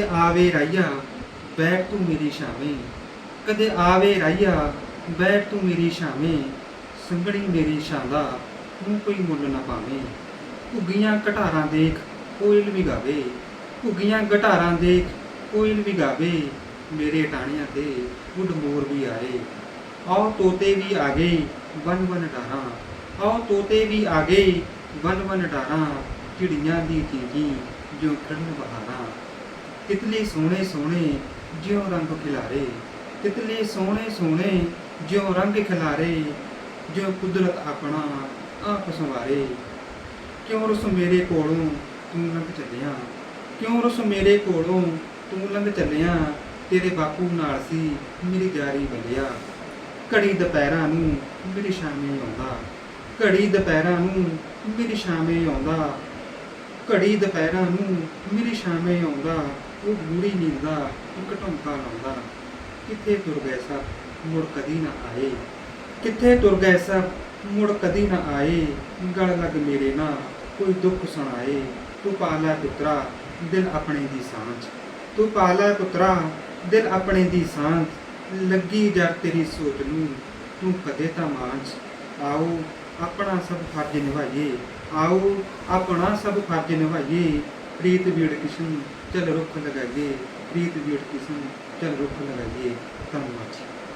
ਕਦੇ ਆਵੇ ਰਾਈਆ ਬੈਠ ਤੂੰ ਮੇਰੀ ਛਾਵੇਂ। ਕਦੇ ਆਵੇ ਰਾਈਆ ਬੈਠ ਤੂੰ ਮੇਰੀ ਛਾਵੇਂ। ਸੰਗਣੀ ਮੇਰੀ ਛਾਂ ਤੂੰ ਕੋਈ ਮੁੱਲ ਨਾ ਪਾਵੇਂ। ਘੁੱਗੀਆਂ ਘਟਾਰਾਂ ਦੇਖ, ਕੋਇਲ ਵੀ ਗਾਵੇ। ਘੁੱਗੀਆਂ ਘਟਾਰਾਂ ਦੇਖ, ਕੋਇਲ ਵੀ ਗਾਵੇ। ਮੇਰੇ ਟਾਣਿਆਂ ਤੇ ਉੱਡ ਮੋਰ ਵੀ ਆਏ। ਆਓ ਤੋਤੇ ਵੀ ਆ ਗਏ ਬਨ ਵਨ ਡਾਰਾਂ। ਆਓ ਤੋਤੇ ਵੀ ਆ ਗਏ ਬਨ ਵਨ ਡਾਰਾਂ। ਚਿੜੀਆਂ ਦੀ ਚੀਜੀ ਜੋ ਖੜਨ ਬਹਾਰਾਂ। ਤਿਤਲੀ ਸੋਹਣੇ ਸੋਹਣੇ ਜਿਉ ਰੰਗ ਖਿਲਾਰੇ, ਤਿਤਲੀ ਸੋਹਣੇ ਸੋਹਣੇ ਜਿਉ ਰੰਗ ਖਿਲਾਰੇ ਜਿਉ ਕੁਦਰਤ ਆਪਣਾ ਆਪ ਸੰਵਾਰੇ। ਕਿਉਂ ਰਸ ਮੇਰੇ ਕੋਲੋਂ ਤੂੰ ਲੰਘ ਚੱਲਿਆ? ਕਿਉਂ ਰਸ ਮੇਰੇ ਕੋਲੋਂ ਤੂੰ ਲੰਘ ਚੱਲਿਆ? ਤੇਰੇ ਬਾਪੂ ਨਾਲ ਸੀ ਮੇਰੀ ਜਾਰੀ ਬਲਿਆ। ਘੜੀ ਦੁਪਹਿਰਾਂ ਨੂੰ ਮੇਰੀ ਸ਼ਾਮੇ ਆਉਂਦਾ। ਘੜੀ ਦੁਪਹਿਰਾਂ ਨੂੰ ਮੇਰੀ ਸ਼ਾਮੇ ਆਉਂਦਾ। ਘੜੀ ਦੁਪਹਿਰਾਂ ਨੂੰ ਸ਼ਾਮੇ ਆਉਂਦਾ, ਉਹ ਗੂੜੀ ਨੀਂਦਾ ਦਾ ਇੱਕ ਲਾਉਂਦਾ ਕਿੱਥੇ ਤੁਰ ਗਏ ਸਭ, ਮੁੜ ਕਦੀ ਨਾ ਆਏ। ਕਿੱਥੇ ਤੁਰ ਗਏ ਸਭ, ਮੁੜ ਕਦੀ ਨਾ ਆਏ। ਗਲ ਲੱਗ ਮੇਰੇ ਨਾ ਕੋਈ ਦੁੱਖ ਸੁਣਾਏ। ਤੂੰ ਪਾਲਾ ਪੁੱਤਰਾ, ਦਿਲ ਆਪਣੇ ਦੀ ਸਾਂਝ। ਤੂੰ ਪਾਲਾ ਪੁੱਤਰਾ, ਦਿਲ ਆਪਣੇ ਦੀ ਸਾਂਝ। ਲੱਗੀ ਜਰ ਤੇਰੀ ਸੋਚ ਨੂੰ, ਤੂੰ ਕਦੇ ਤਾਂ ਮਾਂਝ। ਆਓ, ਆਪਣਾ ਸਭ ਫਰਜ਼ ਨਿਭਾਈਏ। ਆਓ, ਆਪਣਾ ਸਭ ਫਰਜ਼ ਨਿਭਾਈਏ। ਪ੍ਰੀਤ ਵੀੜ ਕਿਸ਼ਨ ਚਲ ਰੁੱਖ ਲਗਾਈਏ ਪ੍ਰੀਤ ਵੀੜ ਕਿਸ਼ਨ ਚਲ ਰੁੱਖ ਲਗਾਈਏ। ਧੰਨਵਾਦ ਜੀ।